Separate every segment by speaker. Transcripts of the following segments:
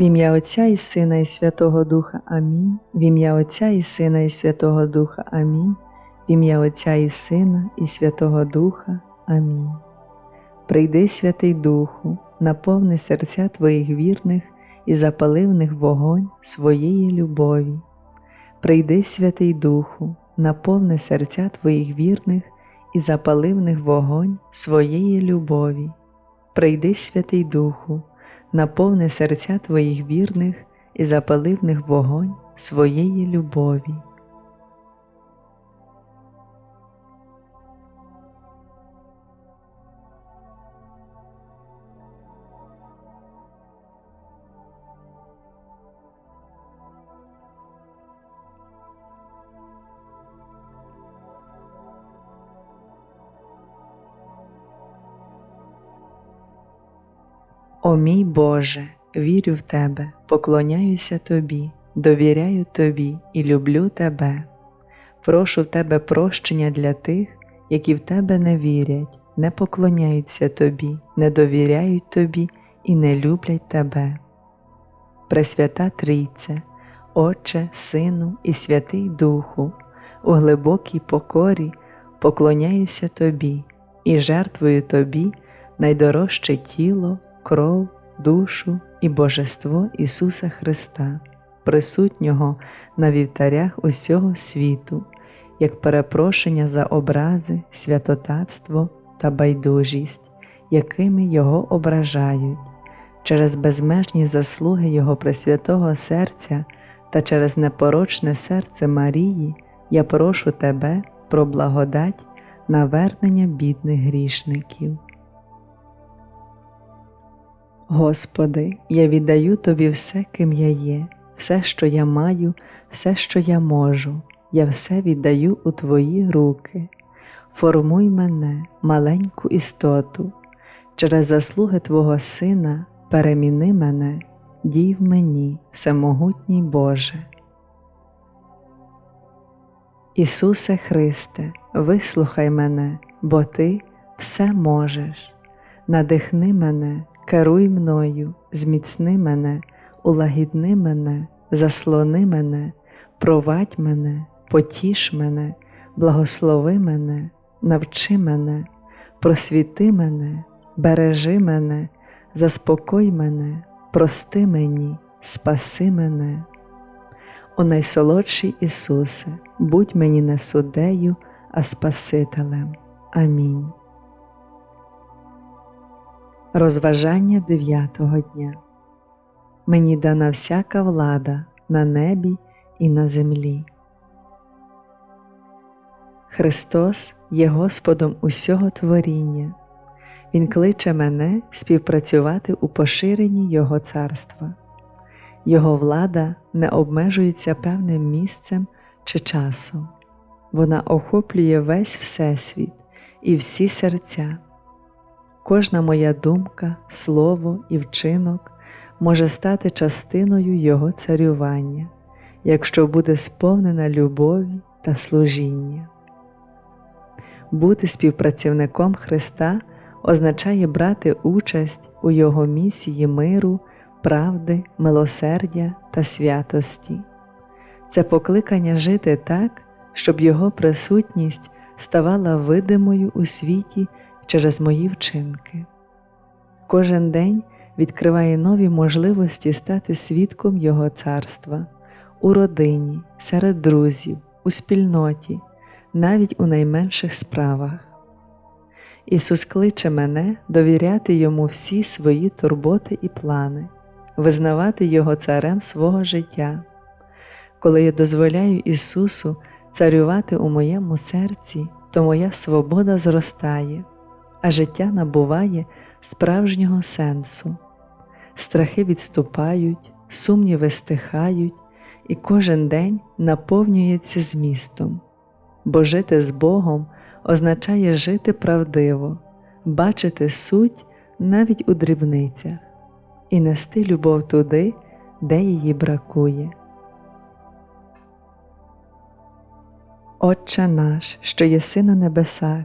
Speaker 1: В ім'я Отця і Сина, і Святого Духа Амінь. В ім'я Отця і Сина, і Святого Духа Амінь. В ім'я Отця і Сина, і Святого Духа. Амінь. Прийди, Святий Духу, наповни серця Твоїх вірних і запали в них вогонь своєї любові. Прийди, Святий Духу, наповни серця Твоїх вірних і запали в них вогонь своєї любові. Прийди, Святий Духу, наповни серця Твоїх вірних і запали в них вогонь своєї любові. О мій Боже, вірю в Тебе, поклоняюся Тобі, довіряю Тобі і люблю Тебе. Прошу в Тебе прощення для тих, які в Тебе не вірять, не поклоняються Тобі, не довіряють Тобі і не люблять Тебе. Пресвята Трійце, Отче, Сину і Святий Духу, у глибокій покорі поклоняюся Тобі і жертвую Тобі найдорожче тіло кров, душу і божество Ісуса Христа, присутнього на вівтарях усього світу, як перепрошення за образи, святотатство та байдужість, якими Його ображають, через безмежні заслуги Його Пресвятого Серця та через непорочне серце Марії я прошу Тебе про благодать навернення бідних грішників. Господи, я віддаю Тобі все, ким я є, все, що я маю, все, що я можу, я все віддаю у Твої руки. Формуй мене, маленьку істоту, через заслуги Твого Сина переміни мене, дій в мені, всемогутній Боже. Ісусе Христе, вислухай мене, бо Ти все можеш, надихни мене керуй мною, зміцни мене, улагідни мене, заслони мене, провадь мене, потіш мене, благослови мене, навчи мене, просвіти мене, бережи мене, заспокой мене, прости мені, спаси мене. О найсолодший Ісусе, будь мені не суддею, а Спасителем. Амінь. Розважання дев'ятого дня. Мені дана всяка влада на небі і на землі. Христос є Господом усього творіння. Він кличе мене співпрацювати у поширенні Його царства. Його влада не обмежується певним місцем чи часом, вона охоплює весь Всесвіт і всі серця. Кожна моя думка, слово і вчинок може стати частиною Його царювання, якщо буде сповнена любові та служіння. Бути співпрацівником Христа означає брати участь у Його місії миру, правди, милосердя та святості. Це покликання жити так, щоб Його присутність ставала видимою у світі через мої вчинки. Кожен день відкриває нові можливості стати свідком Його царства у родині, серед друзів, у спільноті, навіть у найменших справах. Ісус кличе мене довіряти Йому всі свої турботи і плани, визнавати Його царем свого життя. Коли я дозволяю Ісусу царювати у моєму серці, то моя свобода зростає а життя набуває справжнього сенсу. Страхи відступають, сумніви стихають, і кожен день наповнюється змістом, бо жити з Богом означає жити правдиво, бачити суть навіть у дрібницях і нести любов туди, де її бракує. Отче наш, що єси на небесах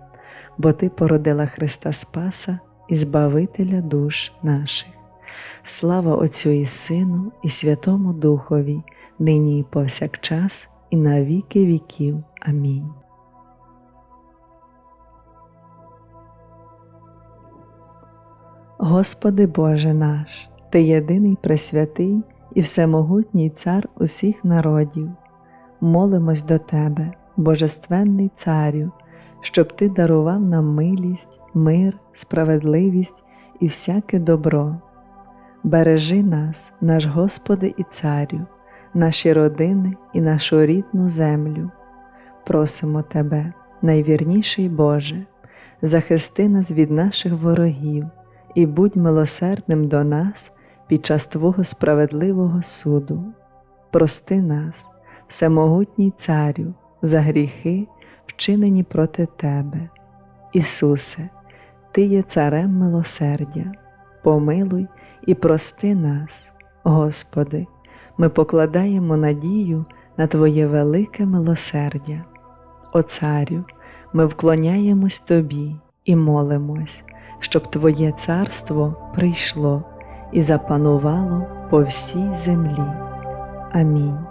Speaker 1: бо Ти породила Христа Спаса і Збавителя душ наших. Слава Отцю і Сину, і Святому Духові, нині і повсякчас, і на віки віків. Амінь. Господи Боже наш, Ти єдиний пресвятий і всемогутній Цар усіх народів, молимось до Тебе, Божественний Царю, щоб Ти дарував нам милість, мир, справедливість і всяке добро. Бережи нас, наш Господи і Царю, наші родини і нашу рідну землю. Просимо Тебе, найвірніший Боже, захисти нас від наших ворогів і будь милосердним до нас під час Твого справедливого суду. Прости нас, всемогутній Царю, за гріхи, вчинені проти Тебе. Ісусе, Ти є Царем милосердя, помилуй і прости нас, Господи, ми покладаємо надію на Твоє велике милосердя. О Царю, ми вклоняємось Тобі і молимось, щоб Твоє царство прийшло і запанувало по всій землі. Амінь.